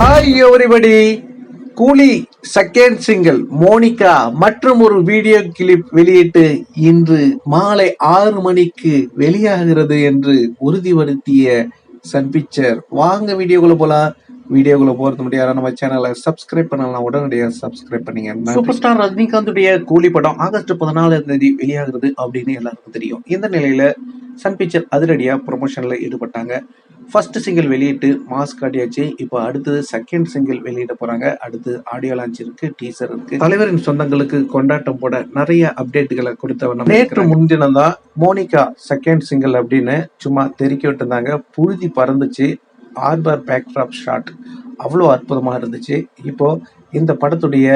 Hi everybody Coolie second single Monica மற்றும் ஒரு video clip வெளியிட்டு இன்று மாலை ஆறு மணிக்கு வெளியாகிறது என்று உறுதிப்படுத்திய சன் பிக்சர் வாங்க வீடியோக்குள்ள போலாம். வீடியோக்குள்ள போறது முடியாது நம்ம சேனலை சப்ஸ்கிரைப் பண்ணலாம் உடனடியாக சப்ஸ்கிரைப் பண்ணீங்க. சூப்பர் ஸ்டார் ரஜினிகாந்துடைய கூலி படம் ஆகஸ்ட் பதினாலாம் தேதி வெளியாகிறது அப்படின்னு எல்லாருக்கும் தெரியும். இந்த நிலையில சன் பிக்சர் அதிரடியா ப்ரொமோஷன்ல ஈடுபட்டாங்க. ஃபர்ஸ்ட் சிங்கிள் வெளியிட்டு மாஸ் காட்டியாச்சு. இப்போ அடுத்தது செகண்ட் சிங்கிள் வெளியிட போறாங்க. அடுத்து ஆடியோ லான்ச் இருக்கு டீசர் இருக்கு. தலைவரின் சொந்தங்களுக்கு கொண்டாட்டம் போட நிறைய அப்டேட்டுகளை கொடுத்தவன நேற்று முன்தினம் தான் மோனிகா செகண்ட் சிங்கிள் அப்படின்னு சும்மா தெறிக்க விட்டுருந்தாங்க. புழுதி பறந்துச்சு. ஆர்பர் பேக்ட்ராப் ஷாட் அவ்வளோ அற்புதமா இருந்துச்சு. இப்போ இந்த படத்துடைய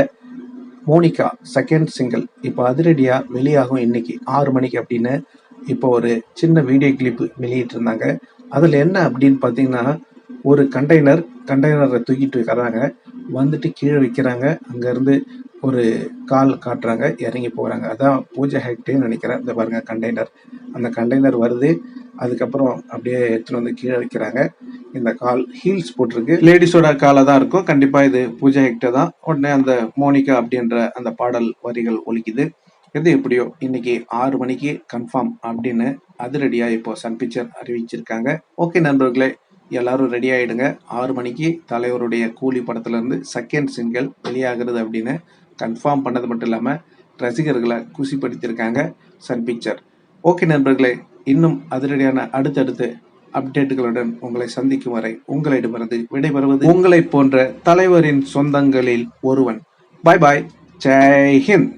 மோனிகா செகண்ட் சிங்கிள் இப்போ அதிரடியா வெளியாகும் இன்னைக்கு ஆறு மணிக்கு அப்படின்னு இப்போ ஒரு சின்ன வீடியோ கிளிப் வெளியிட்டு இருந்தாங்க அதில் என்ன அப்படின்னு பார்த்தீங்கன்னா ஒரு கண்டெய்னர் கண்டெய்னரை தூக்கிட்டு வராங்க வந்துட்டு கீழே வைக்கிறாங்க. அங்கேருந்து ஒரு கால் காட்டுறாங்க. இறங்கி போகிறாங்க அதான் பூஜை ஹெக்டேன்னு நினைக்கிறேன். இந்த பாருங்க கண்டெய்னர் அந்த கண்டெய்னர் வருது. அதுக்கப்புறம் அப்படியே எடுத்துகிட்டு வந்து கீழே வைக்கிறாங்க. இந்த கால் ஹீல்ஸ் போட்டிருக்கு. லேடிஸோட காலை தான் இருக்கும். கண்டிப்பாக இது பூஜை ஹெக்டே தான். உடனே அந்த மோனிகா அப்படின்ற அந்த பாடல் வரிகள் ஒலிக்குது. எது எப்படியோ இன்னைக்கு ஆறு மணிக்கு கன்ஃபார்ம் அப்படின்னு அதிரடியா இப்போ சன் பிக்சர் அறிவிச்சிருக்காங்க. ஓகே நண்பர்களே எல்லாரும் ரெடி ஆயிடுங்க. ஆறு மணிக்கு தலைவருடைய கூலி படத்துல இருந்து செகண்ட் சிங்கிள் வெளியாகிறது அப்படின்னு கன்ஃபார்ம் பண்ணது மட்டும் இல்லாம ரசிகர்களை குசிப்படுத்தியிருக்காங்க சன் பிக்சர் ஓகே நண்பர்களே இன்னும் அதிரடியான அடுத்தடுத்து அப்டேட்டுகளுடன் உங்களை சந்திக்கும் வரை உங்களிடமிருந்து விடைபெறுவது உங்களை போன்ற தலைவரின் சொந்தங்களில் ஒருவன். பாய் பாய் ஜெய் ஹிந்த்.